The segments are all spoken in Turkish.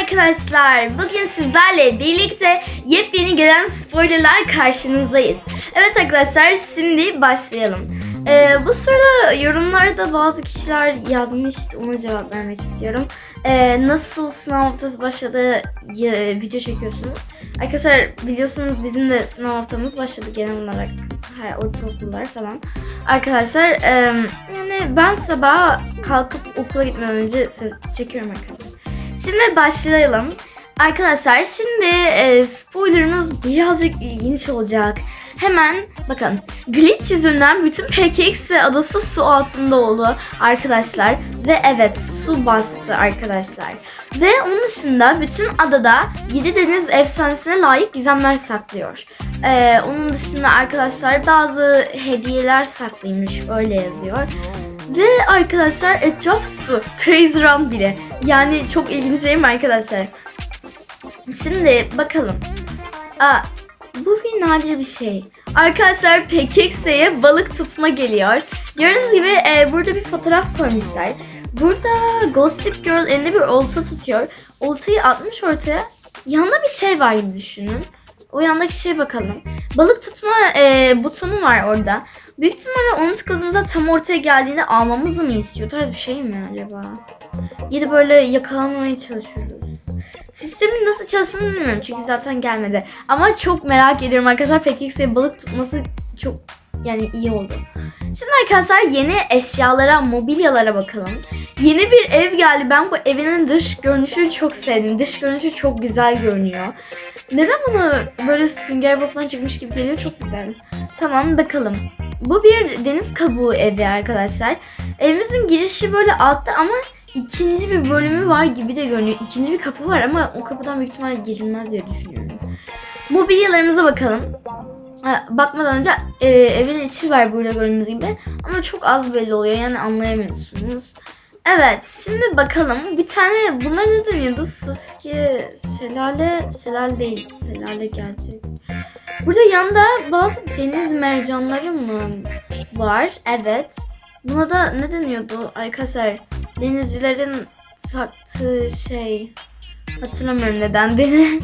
arkadaşlar. Bugün sizlerle birlikte yepyeni gelen spoilerlar karşınızdayız. Evet arkadaşlar şimdi başlayalım. Ee, bu sırada yorumlarda bazı kişiler yazmıştı. Ona cevap vermek istiyorum. Ee, nasıl sınav haftası başladı ya- video çekiyorsunuz? Arkadaşlar biliyorsunuz bizim de sınav haftamız başladı genel olarak. Her ortaokullar falan. Arkadaşlar em, yani ben sabah kalkıp okula gitmeden önce ses çekiyorum arkadaşlar. Şimdi başlayalım. Arkadaşlar şimdi e, spoilerımız birazcık ilginç olacak. Hemen bakın glitch yüzünden bütün PKX adası su altında oldu arkadaşlar. Ve evet su bastı arkadaşlar. Ve onun dışında bütün adada 7 deniz efsanesine layık gizemler saklıyor. E, onun dışında arkadaşlar bazı hediyeler saklıymış öyle yazıyor. Ve arkadaşlar etraf su. Crazy Run bile. Yani çok ilginç değil mi arkadaşlar? Şimdi bakalım. Aa, bu bir nadir bir şey. Arkadaşlar PKX'ye balık tutma geliyor. Gördüğünüz gibi e, burada bir fotoğraf koymuşlar. Burada Gossip Girl elinde bir olta tutuyor. Oltayı atmış ortaya. Yanında bir şey var gibi düşünün. O yandaki şeye bakalım. Balık tutma e, butonu var orada. Büyük ihtimalle onu tıkladığımızda tam ortaya geldiğinde almamızı mı istiyor? Tarz bir şey mi acaba? Da böyle yakalamaya çalışıyoruz. Sistemin nasıl çalıştığını bilmiyorum çünkü zaten gelmedi. Ama çok merak ediyorum arkadaşlar. PKX'e balık tutması çok yani iyi oldu. Şimdi arkadaşlar yeni eşyalara, mobilyalara bakalım. Yeni bir ev geldi. Ben bu evinin dış görünüşünü çok sevdim. Dış görünüşü çok güzel görünüyor. Neden bana böyle sünger bob'dan çıkmış gibi geliyor? Çok güzel. Tamam bakalım. Bu bir deniz kabuğu evi arkadaşlar. Evimizin girişi böyle altta ama ikinci bir bölümü var gibi de görünüyor. İkinci bir kapı var ama o kapıdan büyük ihtimalle girilmez diye düşünüyorum. Mobilyalarımıza bakalım. Bakmadan önce e, evin içi var burada gördüğünüz gibi. Ama çok az belli oluyor yani anlayamıyorsunuz. Evet şimdi bakalım. Bir tane bunlar ne deniyordu? Fıskiye şelale, şelale değil. Şelale gerçek. Burada yanda bazı deniz mercanları mı var? Evet. Buna da ne deniyordu arkadaşlar? Denizcilerin taktığı şey. Hatırlamıyorum neden dedi.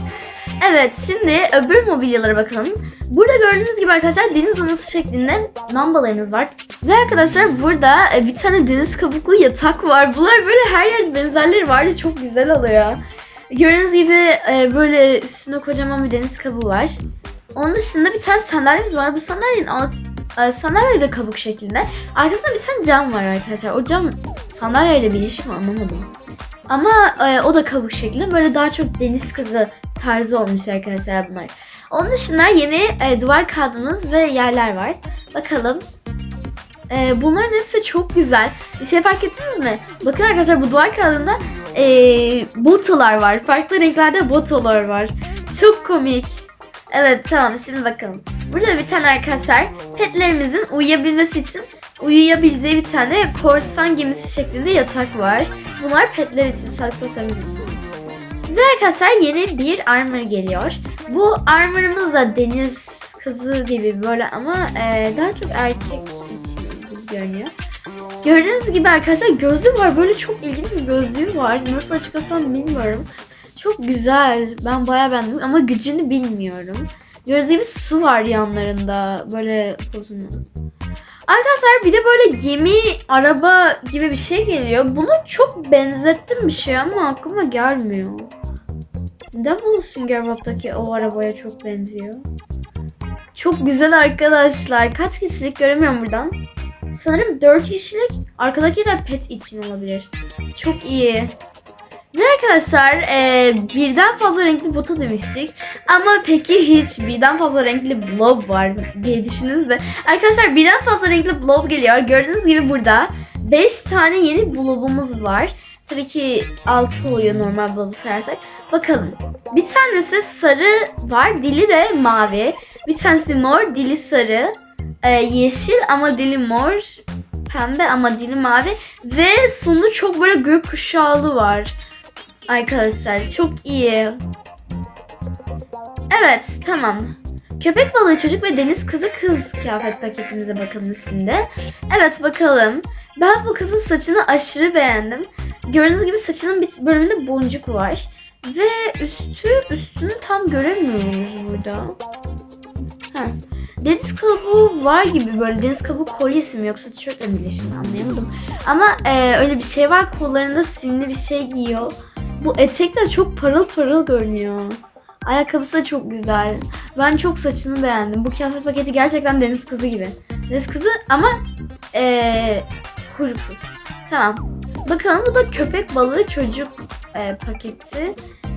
evet şimdi öbür mobilyalara bakalım. Burada gördüğünüz gibi arkadaşlar deniz anası şeklinde lambalarımız var. Ve arkadaşlar burada e, bir tane deniz kabuklu yatak var. Bunlar böyle her yerde benzerleri var ya çok güzel oluyor. Gördüğünüz gibi e, böyle üstünde kocaman bir deniz kabuğu var. Onun dışında bir tane sandalyemiz var. Bu sandalyenin e, sandalye de kabuk şeklinde. Arkasında bir tane cam var arkadaşlar. O cam sandalyeyle birleşik mi anlamadım. Ama e, o da kabuk şeklinde. Böyle daha çok deniz kızı tarzı olmuş arkadaşlar bunlar. Onun dışında yeni e, duvar kağıdımız ve yerler var. Bakalım. E, bunların hepsi çok güzel. Bir şey fark ettiniz mi? Bakın arkadaşlar bu duvar kağıdında e, botolar var. Farklı renklerde botolar var. Çok komik. Evet tamam şimdi bakalım. Burada bir tane arkadaşlar petlerimizin uyuyabilmesi için uyuyabileceği bir tane korsan gemisi şeklinde yatak var. Bunlar petler için, sağlık dosyamız için. Ve arkadaşlar yeni bir armor geliyor. Bu armorımız da deniz kızı gibi böyle ama e, daha çok erkek için gibi görünüyor. Gördüğünüz gibi arkadaşlar gözlüğü var. Böyle çok ilginç bir gözlüğü var. Nasıl açıklasam bilmiyorum. Çok güzel. Ben bayağı beğendim ama gücünü bilmiyorum. Gördüğünüz gibi su var yanlarında. Böyle uzun. Arkadaşlar bir de böyle gemi, araba gibi bir şey geliyor. Bunu çok benzettim bir şey ama aklıma gelmiyor. Neden bunu Sünger Bob'taki o arabaya çok benziyor? Çok güzel arkadaşlar. Kaç kişilik göremiyorum buradan. Sanırım 4 kişilik. Arkadaki de pet için olabilir. Çok iyi. Ve arkadaşlar e, birden fazla renkli botu demiştik. Ama peki hiç birden fazla renkli blob var diye düşündünüz mü? Arkadaşlar birden fazla renkli blob geliyor. Gördüğünüz gibi burada 5 tane yeni blobumuz var. Tabii ki 6 oluyor normal blobu sayarsak. Bakalım. Bir tanesi sarı var. Dili de mavi. Bir tanesi mor. Dili sarı. e, yeşil ama dili mor. Pembe ama dili mavi. Ve sonu çok böyle gökkuşağlı var. Arkadaşlar çok iyi. Evet tamam. Köpek balığı çocuk ve deniz kızı kız kıyafet paketimize bakalım şimdi. Evet bakalım. Ben bu kızın saçını aşırı beğendim. Gördüğünüz gibi saçının bir bölümünde boncuk var. Ve üstü üstünü tam göremiyoruz burada. Ha. Deniz kabuğu var gibi böyle deniz kabuğu kolyesi mi yoksa tişörtle mi şimdi anlayamadım. Ama e, öyle bir şey var kollarında simli bir şey giyiyor. Bu etek de çok parıl parıl görünüyor. Ayakkabısı da çok güzel. Ben çok saçını beğendim. Bu kıyafet paketi gerçekten deniz kızı gibi. Deniz kızı ama e, kuyruksuz. Tamam. Bakalım bu da köpek balığı çocuk e, paketi.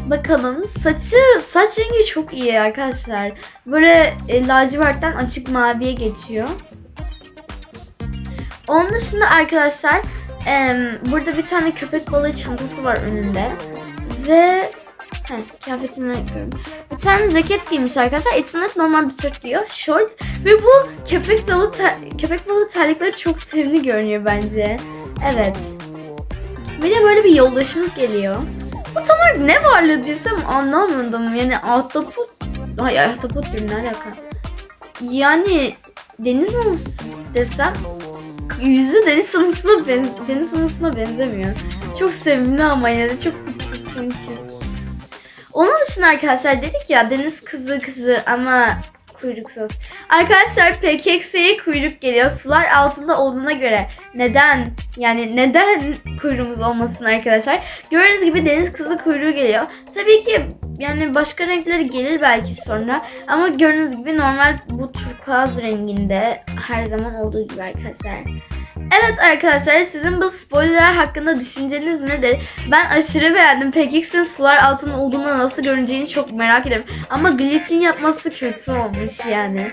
Bakalım saçı saç rengi çok iyi arkadaşlar. Böyle e, lacivertten açık maviye geçiyor. Onun dışında arkadaşlar em, burada bir tane köpek balığı çantası var önünde. Ve Heh, kıyafetini görüyorum. Bir tane ceket giymiş arkadaşlar. İçinde normal bir tişört giyiyor. Short. Ve bu köpek ter- köpek balığı terlikleri çok sevimli görünüyor bence. Evet. Bir de böyle bir yoldaşımız geliyor. Bu tam olarak ne varlığı desem anlamadım. Yani ahtapot... Ay ahtapot diyorum ne alaka? Yani deniz anası desem yüzü deniz anasına, benz deniz anasına benzemiyor. Çok sevimli ama yine de çok ponçik. Onun dışında arkadaşlar dedik ya deniz kızı kızı ama kuyruksuz. Arkadaşlar PKX'ye kuyruk geliyor. Sular altında olduğuna göre neden yani neden kuyruğumuz olmasın arkadaşlar? Gördüğünüz gibi deniz kızı kuyruğu geliyor. Tabii ki yani başka renkleri gelir belki sonra ama gördüğünüz gibi normal bu turkuaz renginde her zaman olduğu gibi arkadaşlar. Evet arkadaşlar sizin bu spoilerler hakkında düşünceniz nedir? Ben aşırı beğendim. PKX'in sular altında olduğunda nasıl görüneceğini çok merak ediyorum. Ama Glitch'in yapması kötü olmuş yani.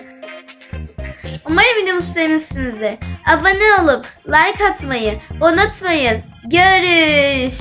Umarım videomuzu sevmişsinizdir. Abone olup like atmayı unutmayın. Görüşürüz.